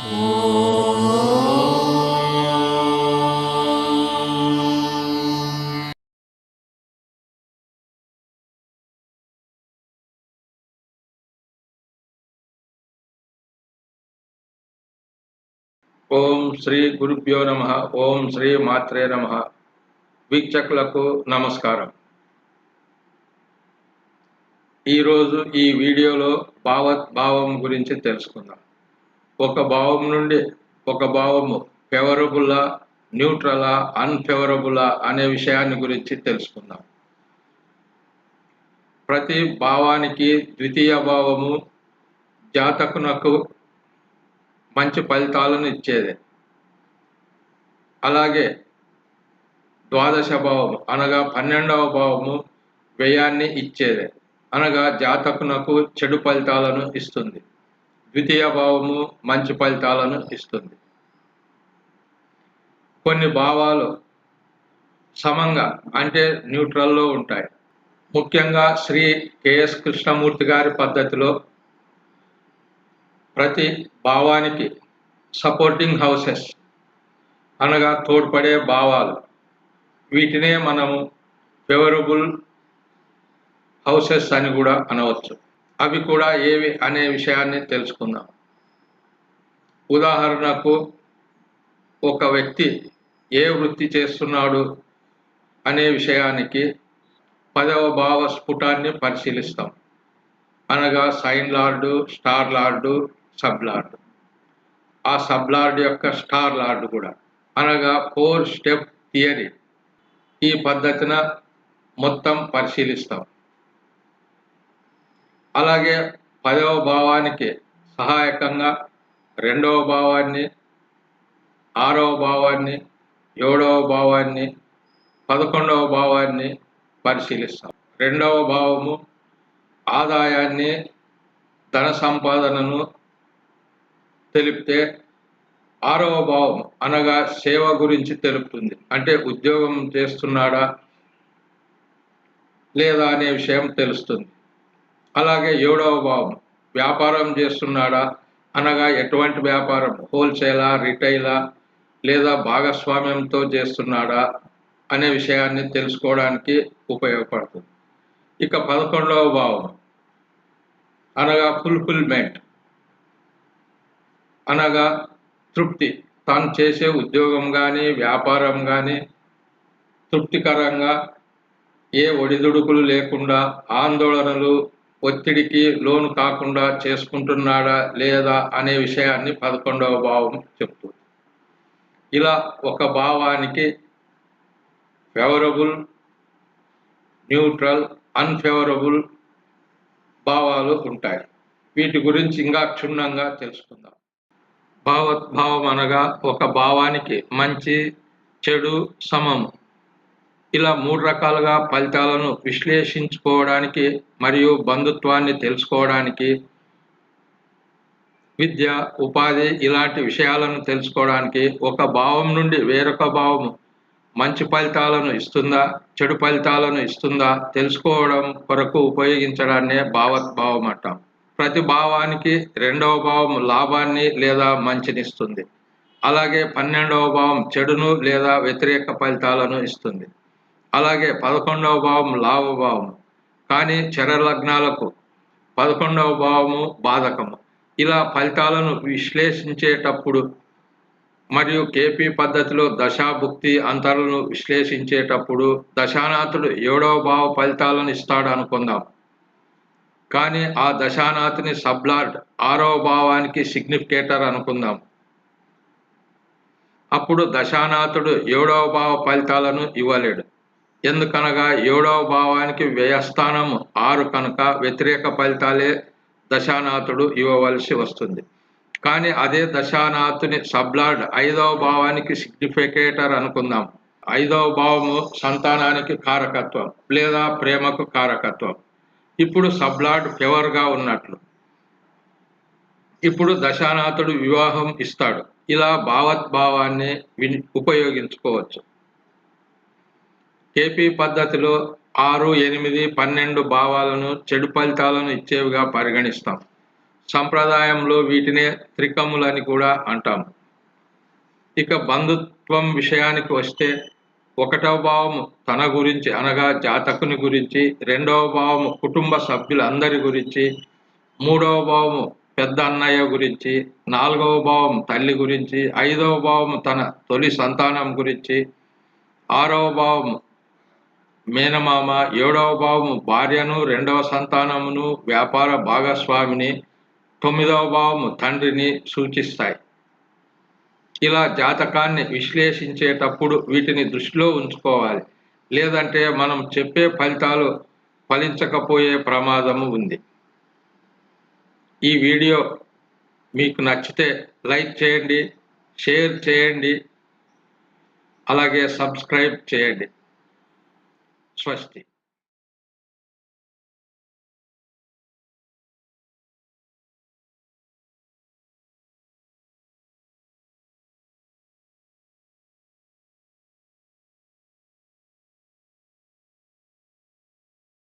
ఓం శ్రీ గురుభ్యో నమ ఓం శ్రీ మాత్రే నమ. వీక్షకులకు నమస్కారం. ఈరోజు ఈ వీడియోలో భావద్భావం గురించి తెలుసుకుందాం. ఒక భావం నుండి ఒక భావము ఫేవరబుల్లా న్యూట్రలా అన్ఫేవరబుల్లా అనే విషయాన్ని గురించి తెలుసుకుందాం. ప్రతి భావానికి ద్వితీయ భావము జాతకునకు మంచి ఫలితాలను ఇచ్చేది. అలాగే ద్వాదశ భావము అనగా పన్నెండవ భావము వ్యయాన్ని ఇచ్చేది. అనగా జాతకునకు చెడు ఫలితాలను ఇస్తుంది. ద్వితీయ భావము మంచి ఫలితాలను ఇస్తుంది. కొన్ని భావాలు సమంగా అంటే న్యూట్రల్లో ఉంటాయి. ముఖ్యంగా శ్రీ కెఎస్ కృష్ణమూర్తి గారి పద్ధతిలో ప్రతి భావానికి సపోర్టింగ్ హౌసెస్ అనగా తోడ్పడే భావాలు. వీటినే మనము ఫేవరబుల్ హౌసెస్ అని కూడా అనవచ్చు. అవి కూడా ఏవి అనే విషయాన్ని తెలుసుకుందాం. ఉదాహరణకు ఒక వ్యక్తి ఏ వృత్తి చేస్తున్నాడు అనే విషయానికి పదవ భావ స్ఫుటాన్ని పరిశీలిస్తాం. అనగా sign lord star lord sub lord. ఆ సబ్ లార్డ్ యొక్క స్టార్ లార్డు కూడా. అనగా ఫోర్ స్టెప్ థియరీ. ఈ పద్ధతిన మొత్తం పరిశీలిస్తాం. అలాగే పదవ భావానికి సహాయకంగా రెండవ భావాన్ని ఆరవ భావాన్ని ఏడవ భావాన్ని పదకొండవ భావాన్ని పరిశీలిస్తాం. రెండవ భావము ఆదాయాన్ని ధన సంపాదనను తెలిపితే ఆరవ భావం అనగా సేవ గురించి తెలుపుతుంది. అంటే ఉద్యోగం చేస్తున్నాడా లేదా అనే విషయం తెలుస్తుంది. అలాగే ఏడవ భావం వ్యాపారం చేస్తున్నాడా? అనగా ఎటువంటి వ్యాపారం? హోల్సేలా రిటైలా? లేదా భాగస్వామ్యంతో చేస్తున్నాడా? అనే విషయాన్ని తెలుసుకోవడానికి ఉపయోగపడుతుంది. ఇక పదకొండవ భావం అనగా ఫుల్ఫిల్మెంట్ అనగా తృప్తి. తాను చేసే ఉద్యోగం కానీ వ్యాపారం కానీ తృప్తికరంగా ఏ ఒడిదుడుకులు లేకుండా ఆందోళనలు ఒత్తిడికి లోను కాకుండా చేసుకుంటున్నాడా లేదా అనే విషయాన్ని పదకొండవ భావం చెప్తుంది ఇలా ఒక భావానికి ఫేవరబుల్ న్యూట్రల్ అన్ఫేవరబుల్ భావాలు ఉంటాయి. వీటి గురించి ఇంకా క్షుణ్ణంగా తెలుసుకుందాం. భావోద్భావం అనగా ఒక భావానికి మంచి చెడు సమం ఇలా మూడు రకాలుగా ఫలితాలను విశ్లేషించుకోవడానికి మరియు బంధుత్వాన్ని తెలుసుకోవడానికి విద్య ఉపాధి ఇలాంటి విషయాలను తెలుసుకోవడానికి ఒక భావం నుండి వేరొక భావం మంచి ఫలితాలను ఇస్తుందా చెడు ఫలితాలను ఇస్తుందా తెలుసుకోవడం కొరకు ఉపయోగించడాన్నే భావద్భావం అంటాం. ప్రతి భావానికి రెండవ భావం లాభాన్ని లేదా మంచినిస్తుంది అలాగే పన్నెండవ భావం చెడును లేదా వ్యతిరేక ఫలితాలను ఇస్తుంది. అలాగే పదకొండవ భావం లాభభావం కానీ చరలగ్నాలకు పదకొండవ భావము బాధకము. ఇలా ఫలితాలను విశ్లేషించేటప్పుడు మరియు కేపీ పద్ధతిలో దశాభుక్తి అంతరాలను విశ్లేషించేటప్పుడు దశానాథుడు ఏడవ భావ ఫలితాలను ఇస్తాడు అనుకుందాం. కానీ ఆ దశానాథుని సబ్లార్డ్ ఆరవ భావానికి సిగ్నిఫికేటర్ అనుకుందాం. అప్పుడు దశానాథుడు ఏడవ భావ ఫలితాలను ఇవ్వలేడు. ఎందుకనగా ఏడవ భావానికి వ్యయస్థానం ఆరు కనుక వ్యతిరేక ఫలితాలే దశానాథుడు ఇవ్వవలసి వస్తుంది. కానీ అదే దశానాథుని సబ్లాడ్ ఐదవ భావానికి సిగ్నిఫికేటర్ అనుకుందాం. ఐదవ భావము సంతానానికి కారకత్వం లేదా ప్రేమకు కారకత్వం. ఇప్పుడు సబ్లాడ్ ఫేవర్గా ఉన్నట్లు. ఇప్పుడు దశానాథుడు వివాహం ఇస్తాడు. ఇలా భావోద్భావాన్ని విని ఉపయోగించుకోవచ్చు. కేపీ పద్ధతిలో ఆరు ఎనిమిది పన్నెండు భావాలను చెడు ఫలితాలను ఇచ్చేవిగా పరిగణిస్తాం. సంప్రదాయంలో వీటినే త్రికములని కూడా అంటాం. ఇక బంధుత్వం విషయానికి వస్తే ఒకటవ భావము తన గురించి అనగా జాతకుని గురించి రెండవ భావము కుటుంబ సభ్యులందరి గురించి మూడవ భావము పెద్ద అన్నయ్య గురించి నాలుగవ భావం తల్లి గురించి ఐదవ భావము తన తొలి సంతానం గురించి ఆరవ భావము మేనమామ ఏడవ భావము భార్యను రెండవ సంతానమును వ్యాపార భాగస్వామిని తొమ్మిదవ భావము తండ్రిని సూచిస్తాయి. ఇలా జాతకాన్ని విశ్లేషించేటప్పుడు వీటిని దృష్టిలో ఉంచుకోవాలి. లేదంటే మనం చెప్పే ఫలితాలు ఫలించకపోయే ప్రమాదము ఉంది. ఈ వీడియో మీకు నచ్చితే లైక్ చేయండి షేర్ చేయండి అలాగే సబ్స్క్రైబ్ చేయండి. trusting.